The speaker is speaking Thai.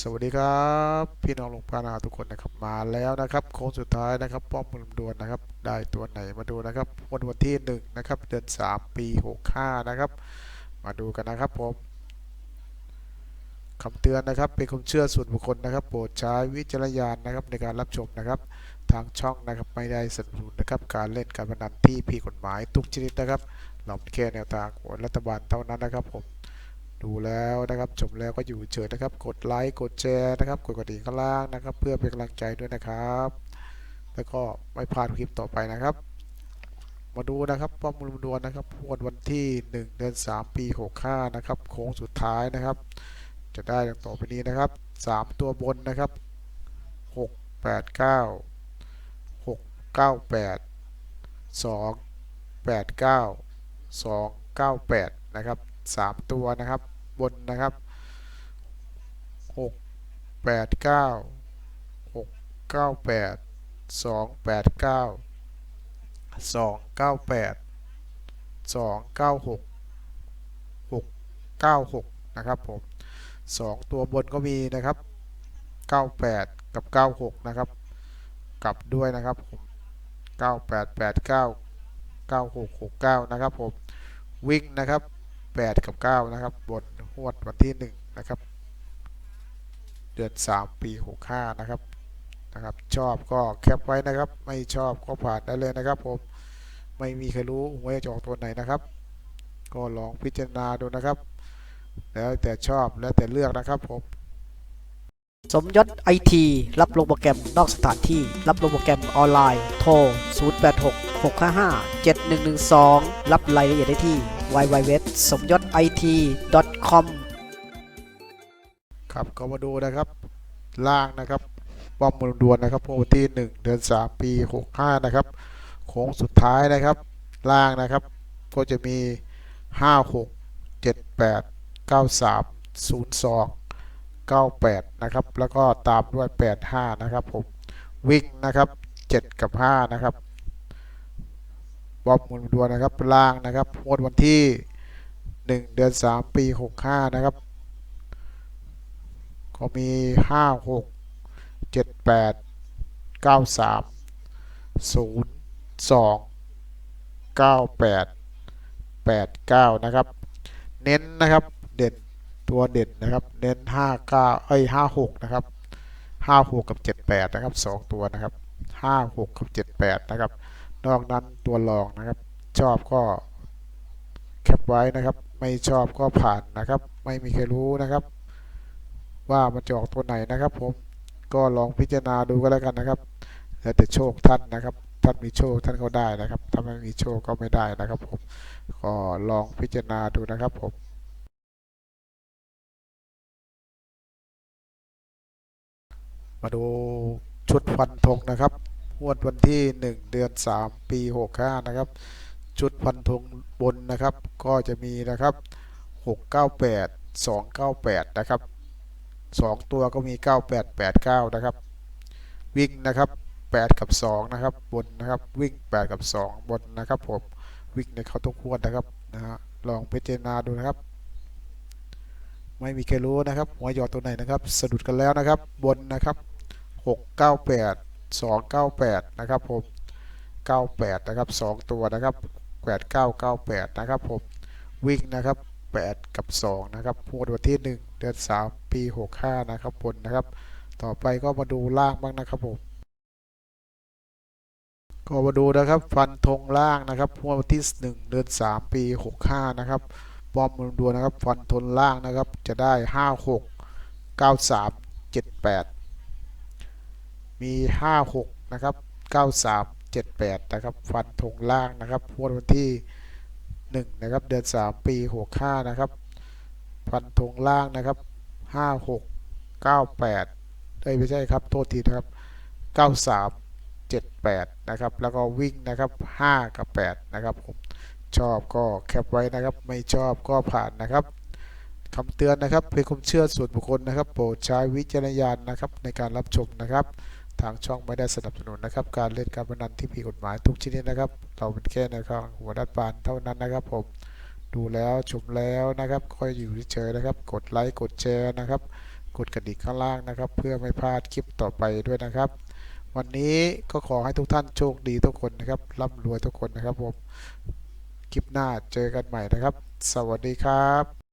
สวัสดีครับ พี่น้องลงพานาทุกคนนะครับมาแล้วนะครับโค้งสุดท้ายนะครับป้อมมุลำดวนนะครับ ได้ตัวไหนมาดูนะครับวันวันที่หนึ่งนะครับเดือนสามปีหกห้านะครับ มาดูกันนะครับผมคำเตือนนะครับเป็นความเชื่อส่วนบุคคลนะครับ โปรดใช้วิจารณญาณนะครับในการรับชมนะครับ ทางช่องนะครับไม่ได้สนับสนุนนะครับ การเล่นการพนันที่ผิดกฎหมายทุกชนิดนะครับเราเป็นแค่แนวทางของรัฐบาลเท่านั้นนะครับผม ดูแล้วนะครับชมแล้วก็อยู่เฉยนะครับ กดไลค์กดแชร์นะครับ กดกระดิ่งข้างล่างนะครับ เพื่อเป็นกำลังใจด้วยนะครับ แล้วก็ไม่พลาดคลิปต่อไปนะครับ มาดูนะครับป้อมมุลมดวนนะครับวันวันที่ 1 เดือน 3 ปี 65 นะครับ โค้งสุดท้ายนะครับ จะได้ดังต่อไปนี้นะครับ 3 ตัวบนนะครับ 6 8 9 6 9 8 2 8 9 2 9 8 นะครับ 3 ตัวนะครับ บนนะครับหกแปดเก้าหกเก้าแปดสองแปดเก้าสองเก้าแปดสองเก้าหกหกเก้าหกนะครับผมสองตัวบนก็มีนะครับเก้าแปดกับเก้าหกนะครับ กลับด้วยนะครับผมเก้าแปดแปดเก้าเก้าหกหกเก้านะครับผมวิ่งนะครับ 8 กับ 9 นะครับบนหวดวันที่ 1 นะครับ เดือน 3 ปี 65 นะครับนะครับ ชอบก็แคปไว้นะครับ ไม่ชอบก็ผ่านได้เลยนะครับผมไม่มีใครรู้หวยจะออกตัวไหนนะครับ ก็ลองพิจารณาดูนะครับ แล้วแต่ชอบแล้วแต่เลือกนะครับผมสมยศไอทีรับลงโปรแกรมนอกสถานที่ รับลงโปรแกรมออนไลน์ โทร 086 655 7112 รับรายละเอียดได้ที่ www สมยศ IT com ครับก็มาดูนะครับล่างนะครับป้อมมรดวนนะครับวันที่ 1 เดือน 3 ปี 65 นะครับโค้งสุดท้ายนะครับล่างนะครับก็จะมี 5 6 7 8 9 3 0 2 98 นะครับ แล้วก็ตามด้วย 85 นะครับผมวิ่งนะครับ 7 กับ 5 นะครับ ป้อมมรดวนนะครับล่างนะครับงวดวันที่ 1 เดือน 3 ปี 65 นะครับ ก็มีห้าหกเจ็ดแปดเก้าสามศูนย์สองเก้าแปดแปดเก้านะครับ เน้นนะครับ เด่นตัวเด่นนะครับ เน้นห้าเก้าเอ้ยห้าหกนะครับห้าหกกับเจ็ดแปดนะครับสองตัวนะครับห้าหกกับเจ็ดแปดนะครับ นอกนั้นตัวรองนะครับ ชอบก็แคปไว้นะครับ ไม่ชอบก็ผ่านนะครับ ไม่มีใครรู้นะครับ ว่ามันจะออกตัวไหนนะครับ ผมก็ลองพิจารณาดูก็แล้วกันนะครับแล้วแต่โชคท่านนะครับท่านมีโชคท่านก็ได้นะครับ ถ้าไม่มีโชคก็ไม่ได้นะครับ ผมก็ลองพิจารณาดูนะครับผมมาดูชุดฟันธงนะครับ งวดวันที่ 1 เดือน 3 ปี 65 นะครับ ชุดฟันธงบนนะครับ ก็จะมีนะครับ 698 298 นะครับสองตัวก็มี 9889 นะครับ วิ่งนะครับ 8 กับ 2 นะครับบนนะครับวิ่ง 8 กับ 2 บนนะครับผมวิ่งในเขาทุกขวดนะครับนะฮะลองพิจารณาดูนะครับ ไม่มีใครรู้นะครับหัวหยอดตัวไหนนะครับ สะดุดกันแล้วนะครับ บนนะครับ 698 298 นะครับผม 98 นะครับ 2 ตัวนะครับ 8998 นะครับผม วิ่งนะครับ 8 กับ 2 นะครับงวดวันที่ 1 เดือน 3 ปี 65 นะครับบนนะครับ ต่อไปก็มาดูล่างบ้างนะครับผม ก็มาดูนะครับ ฟันธงล่างนะครับงวดวันที่ 1 เดือน 3 ปี 65 นะครับบอมมือดูนะครับ ฟันธงล่างนะครับ จะได้ 56 93 78 มี56นะครับ93 78นะครับฟันธงล่างนะครับงวดวันที่1นะครับเดือน3ปี65นะครับฟันธงล่างนะครับ56 98เอ้ยไม่ใช่ครับโทษทีนะครับ93 78นะครับแล้วก็วิ่งนะครับ5กับ8นะครับผมชอบก็แคปไว้นะครับ ไม่ชอบก็ผ่านนะครับคำเตือนนะครับเป็นความเชื่อส่วนบุคคลนะครับ โปรดใช้วิจารณญาณนะครับในการรับชมนะครับ ทางช่องไม่ได้สนับสนุนนะครับ การเล่นการพนันที่ผิดกฎหมายทุกชนิดนะครับ เราเป็นแค่นะครับหัวดัดปานเท่านั้นนะครับ ผมดูแล้วชมแล้วนะครับคอยอยู่เฉยนะครับ กดไลค์กดแชร์นะครับ กดกระดิ่งข้างล่างนะครับ เพื่อไม่พลาดคลิปต่อไปด้วยนะครับ วันนี้ก็ขอให้ทุกท่านโชคดีทุกคนนะครับร่ำรวยทุกคนนะครับผมคลิปหน้าเจอกันใหม่นะครับ สวัสดีครับ